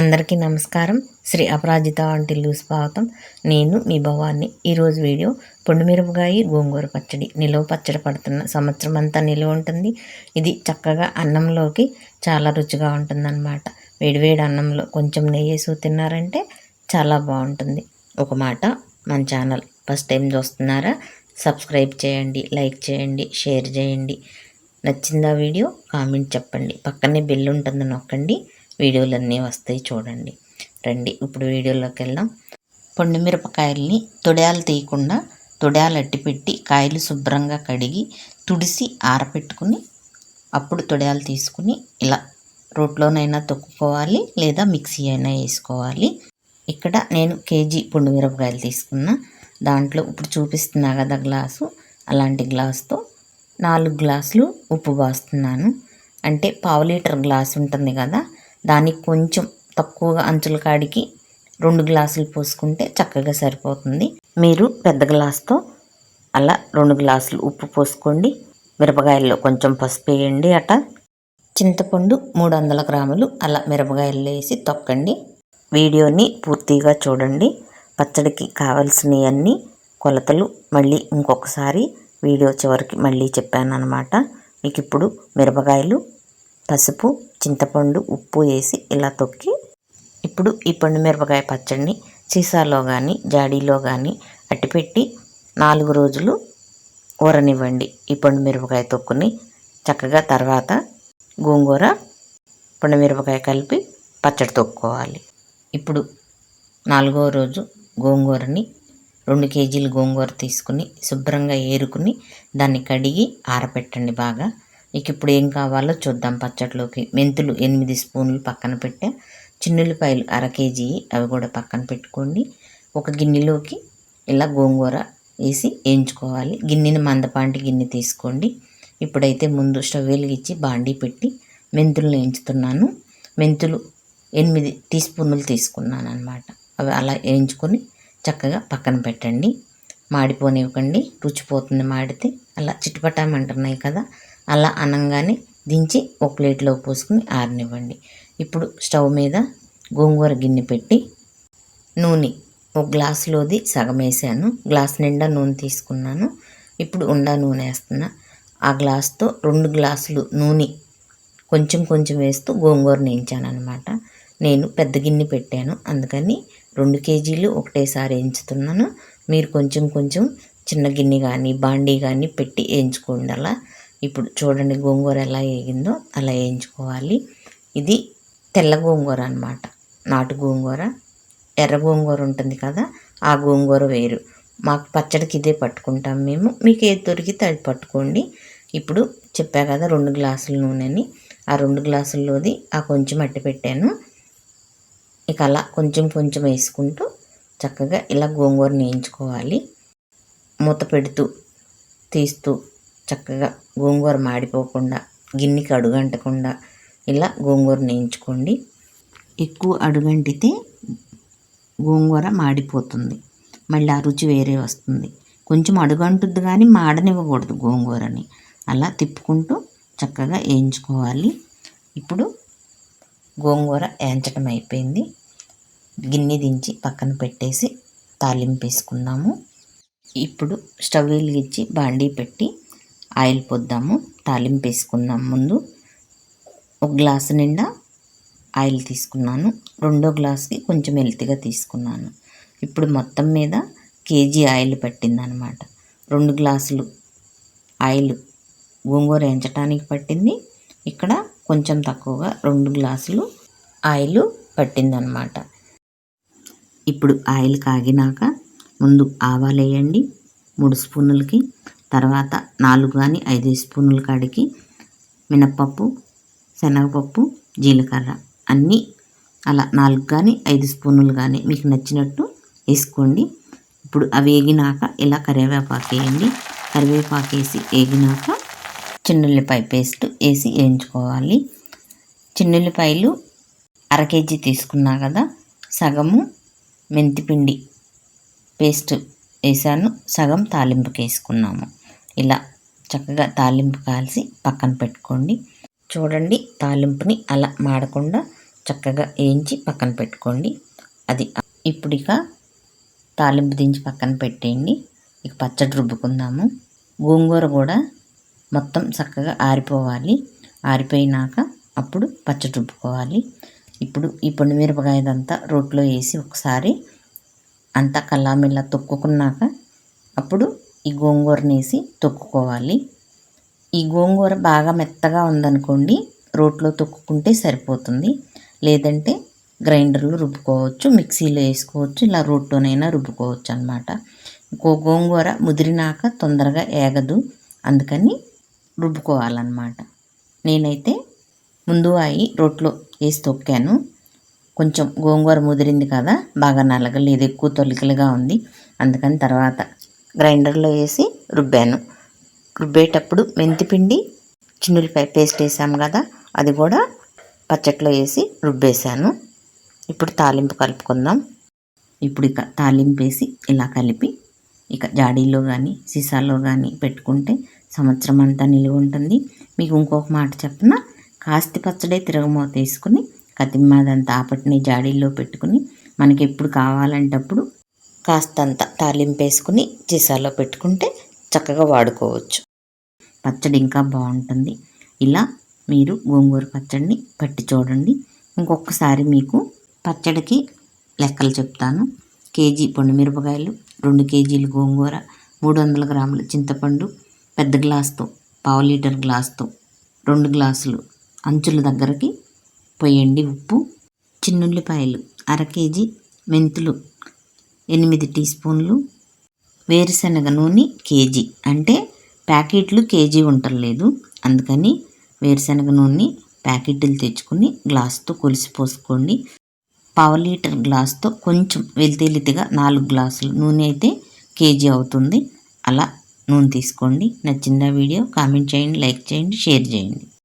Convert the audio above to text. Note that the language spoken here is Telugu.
అందరికీ నమస్కారం. శ్రీ అపరాజిత వంటిల్లు స్వాగతం. నేను మీ భవాన్ని ఈరోజు వీడియో పొండుమిరపకాయ గోంగూర పచ్చడి. నిలువ పచ్చడి పడుతున్న సంవత్సరం అంతా నిలువ ఉంటుంది. ఇది చక్కగా అన్నంలోకి చాలా రుచిగా ఉంటుందన్నమాట. వేడివేడి అన్నంలో కొంచెం నెయ్యేసి తిన్నారంటే చాలా బాగుంటుంది. ఒక మాట మన ఛానల్ ఫస్ట్ టైం చూస్తున్నారా? సబ్స్క్రైబ్ చేయండి లైక్ చేయండి షేర్ చేయండి. నచ్చిందా వీడియో కామెంట్ చెప్పండి. పక్కనే బెల్ ఉంటుంది నొక్కండి. వీడియోలన్నీ వస్తాయి చూడండి. రండి ఇప్పుడు వీడియోలోకి వెళ్దాం. పొండు మిరపకాయల్ని తొడయాలు తీయకుండా తొడయాలు అట్టిపెట్టి కాయలు శుభ్రంగా కడిగి తుడిసి ఆరపెట్టుకుని అప్పుడు తొడయాలు తీసుకుని ఇలా రోట్లోనైనా తొక్కుకోవాలి లేదా మిక్సీ అయినా వేసుకోవాలి. ఇక్కడ నేను కేజీ పొండు మిరపకాయలు తీసుకున్నా. దాంట్లో ఇప్పుడు చూపిస్తున్నా కదా గ్లాసు అలాంటి గ్లాస్తో నాలుగు గ్లాసులు ఉప్పు పోస్తున్నాను అంటే పావు లీటర్ గ్లాస్ ఉంటుంది కదా దానికి కొంచెం తక్కువగా అంచుల కాడికి రెండు గ్లాసులు పోసుకుంటే చక్కగా సరిపోతుంది. మీరు పెద్ద గ్లాస్తో అలా రెండు గ్లాసులు ఉప్పు పోసుకోండి. మిరపకాయల్లో కొంచెం పసుపు వేయండి అట. చింతపండు మూడు వందల గ్రాములు అలా మిరపకాయలు వేసి తొక్కండి. వీడియోని పూర్తిగా చూడండి. పచ్చడికి కావలసినవన్నీ కొలతలు మళ్ళీ ఇంకొకసారి వీడియో చివరికి మళ్ళీ చెప్పాను అనమాట మీకు ఇప్పుడు మిరపకాయలు పసుపు చింతపండు ఉప్పు వేసి ఇలా తొక్కి ఇప్పుడు ఈ పండు మిరపకాయ పచ్చడిని సీసాలో కానీ జాడీలో కానీ అట్టిపెట్టి నాలుగు రోజులు ఊరనివ్వండి ఈ పండు మిరపకాయ తొక్కుని చక్కగా తర్వాత గోంగూర పండు మిరపకాయ కలిపి పచ్చడి తొక్కుకోవాలి. ఇప్పుడు నాలుగో రోజు గోంగూరని రెండు కేజీలు గోంగూర తీసుకుని శుభ్రంగా ఏరుకుని దాన్ని కడిగి ఆరపెట్టండి బాగా. ఇక ఇప్పుడు ఏం కావాలో చూద్దాం పచ్చట్లోకి. మెంతులు ఎనిమిది స్పూన్లు పక్కన పెట్టా. చిన్నుల్లిపాయలు అర కేజీ అవి కూడా పక్కన పెట్టుకోండి. ఒక గిన్నెలోకి ఇలా గోంగూర వేసి వేయించుకోవాలి. గిన్నెని మందపాంటి గిన్నె తీసుకోండి. ఇప్పుడైతే ముందు స్టవ్ వెలిగించి బాండీ పెట్టి మెంతులు వేయించుతున్నాను. మెంతులు ఎనిమిది టీ స్పూన్లు తీసుకున్నాను అనమాట అవి అలా వేయించుకొని చక్కగా పక్కన పెట్టండి. మాడిపోనివ్వకండి. రుచిపోతుంది మాడితే. అలా చిట్టుపటామంటున్నాయి కదా. అలా అనంగానే దించి ఒక ప్లేట్లో పోసుకుని ఆరనివ్వండి. ఇప్పుడు స్టవ్ మీద గోంగూర గిన్నె పెట్టి నూనె ఒక గ్లాసులోది సగం వేసాను. గ్లాస్ నిండా నూనె తీసుకున్నాను. ఇప్పుడు ఉండా నూనె వేస్తున్నా. ఆ గ్లాస్తో రెండు గ్లాసులు నూనె కొంచెం కొంచెం వేస్తూ గోంగూర నేయించాను అనమాట నేను పెద్ద గిన్నె పెట్టాను. అందుకని రెండు కేజీలు ఒకటేసారి వేయించుతున్నాను. మీరు కొంచెం కొంచెం చిన్న గిన్నె కానీ బాండీ కానీ పెట్టి వేయించుకోండి అలా. ఇప్పుడు చూడండి గోంగూర ఎలా వేగిందో అలా వేయించుకోవాలి. ఇది తెల్ల గోంగూర అనమాట నాటు గోంగూర. ఎర్ర గోంగూర ఉంటుంది కదా ఆ గోంగూర వేరు. మాకు పచ్చడికి ఇదే పట్టుకుంటాం మేము. మీకు ఏది దొరికితే అది పట్టుకోండి. ఇప్పుడు చెప్పా కదా రెండు గ్లాసుల నూనెని. ఆ రెండు గ్లాసుల్లోది ఆ కొంచెం అట్టి పెట్టాను. ఇక అలా కొంచెం కొంచెం వేసుకుంటూ చక్కగా ఇలా గోంగూర వేయించుకోవాలి. మూత పెడుతూ తీస్తూ చక్కగా గోంగూర మాడిపోకుండా గిన్నెకి అడుగంటకుండా ఇలా గోంగూర వేయించుకోండి. ఎక్కువ అడుగంటితే గోంగూర మాడిపోతుంది. మళ్ళీ ఆ రుచి వేరే వస్తుంది. కొంచెం అడుగంటుద్ది కానీ మాడనివ్వకూడదు గోంగూరని. అలా తిప్పుకుంటూ చక్కగా వేయించుకోవాలి. ఇప్పుడు గోంగూర వేయించడం అయిపోయింది. గిన్నె దించి పక్కన పెట్టేసి తాలింపు వేసుకున్నాము ఇప్పుడు స్టవ్ వెలిగించి బాండీ పెట్టి ఆయిల్ పొద్దాము తాలింపు వేసుకుందాం ముందు. ఒక గ్లాసు నిండా ఆయిల్ తీసుకున్నాను. రెండో గ్లాస్కి కొంచెం హెల్తీగా తీసుకున్నాను. ఇప్పుడు మొత్తం మీద కేజీ ఆయిల్ పట్టిందనమాట. రెండు గ్లాసులు ఆయిల్ గోంగూర ఎంచడానికి పట్టింది. ఇక్కడ కొంచెం తక్కువగా రెండు గ్లాసులు ఆయిల్ పట్టిందనమాట. ఇప్పుడు ఆయిల్ కాగినాక ముందు ఆవాలు వేయండి. మూడు స్పూన్లకి తర్వాత నాలుగు కానీ ఐదు స్పూన్ల కాడికి మినప్పప్పు శనగపప్పు జీలకర్ర అన్నీ అలా నాలుగు కానీ ఐదు స్పూన్లు కానీ మీకు నచ్చినట్టు వేసుకోండి. ఇప్పుడు అవి వేగినాక ఇలా కరివేపాకు వేయండి. కరివేపాకు వేసి వేగినాక చిన్నుల్లిపాయ పేస్ట్ వేసి వేయించుకోవాలి. చిన్నుల్లిపాయలు అర కేజీ తీసుకున్నా కదా సగము మెంతిపిండి పేస్ట్ వేసాను సగం తాలింపుకి వేసుకున్నాము. ఇలా చక్కగా తాలింపు కాల్చి పక్కన పెట్టుకోండి. చూడండి తాలింపుని అలా మాడకుండా చక్కగా వేయించి పక్కన పెట్టుకోండి. అది ఇప్పుడు ఇక తాలింపు దించి పక్కన పెట్టేయండి. ఇక పచ్చడి రుబ్బుకుందాము. గోంగూర కూడా మొత్తం చక్కగా ఆరిపోవాలి. ఆరిపోయినాక అప్పుడు పచ్చడి రుబ్బుకోవాలి. ఇప్పుడు ఈ పొండు మిరపకాయదంతా రోట్లో వేసి ఒకసారి అంతా కల్లామిల్లా తొక్కుకున్నాక అప్పుడు ఈ గోంగూరని వేసి తొక్కుకోవాలి. ఈ గోంగూర బాగా మెత్తగా ఉందనుకోండి రోట్లో తొక్కుకుంటే సరిపోతుంది. లేదంటే గ్రైండర్లో రుబ్బుకోవచ్చు మిక్సీలో వేసుకోవచ్చు ఇలా రోట్లోనైనా రుబ్బుకోవచ్చు అనమాట ఇంకో గోంగూర ముదిరినాక తొందరగా ఏగదు అందుకని రుబ్బుకోవాలన్నమాట నేనైతే ముందు అయి రోట్లో వేసి తొక్కాను. కొంచెం గోంగూర ముదిరింది కదా బాగా నలగలేదు ఎక్కువ తొలికలుగా ఉంది. అందుకని తర్వాత గ్రైండర్లో వేసి రుబ్బాను. రుబ్బేటప్పుడు మెంతిపిండి చిన్నులపై పేస్ట్ వేసాము కదా అది కూడా పచ్చట్లో వేసి రుబ్బేశాను. ఇప్పుడు తాలింపు కలుపుకుందాం. ఇప్పుడు ఇక తాలింపు వేసి ఇలా కలిపి ఇక జాడీలో కానీ సీసాలో కానీ పెట్టుకుంటే సంవత్సరం అంతా నిలువ ఉంటుంది. మీకు ఇంకొక మాట చెప్పిన? కాస్తి పచ్చడే తిరగమూత వేసుకుని కతిమ్మాదంతా ఆపటిని జాడీల్లో పెట్టుకుని మనకి ఎప్పుడు కావాలంటప్పుడు కాస్తంత తాలింపు వేసుకుని సీసాలో పెట్టుకుంటే చక్కగా వాడుకోవచ్చు. పచ్చడి ఇంకా బాగుంటుంది. ఇలా మీరు గోంగూర పచ్చడిని పట్టి చూడండి. ఇంకొకసారి మీకు పచ్చడికి లెక్కలు చెప్తాను. కేజీ పండు మిరపకాయలు రెండు కేజీలు గోంగూర మూడు వందల గ్రాముల చింతపండు పెద్ద గ్లాస్తో పావు లీటర్ గ్లాస్తో రెండు గ్లాసులు అంచుల దగ్గరకి పోయండి ఉప్పు. చిన్నుల్లిపాయలు అర కేజీ మెంతులు ఎనిమిది టీ స్పూన్లు వేరుశనగ నూనె కేజీ. అంటే ప్యాకెట్లు కేజీ ఉండలేదు అందుకని వేరుశనగ నూనె ప్యాకెట్లు తెచ్చుకుని గ్లాస్తో కొలిసి పోసుకోండి. పావు లీటర్ గ్లాస్తో కొంచెం వెలితెలితిగా నాలుగు గ్లాసులు నూనె అయితే కేజీ అవుతుంది. అలా నూనె తీసుకోండి. నచ్చిందా వీడియో కామెంట్ చేయండి లైక్ చేయండి షేర్ చేయండి.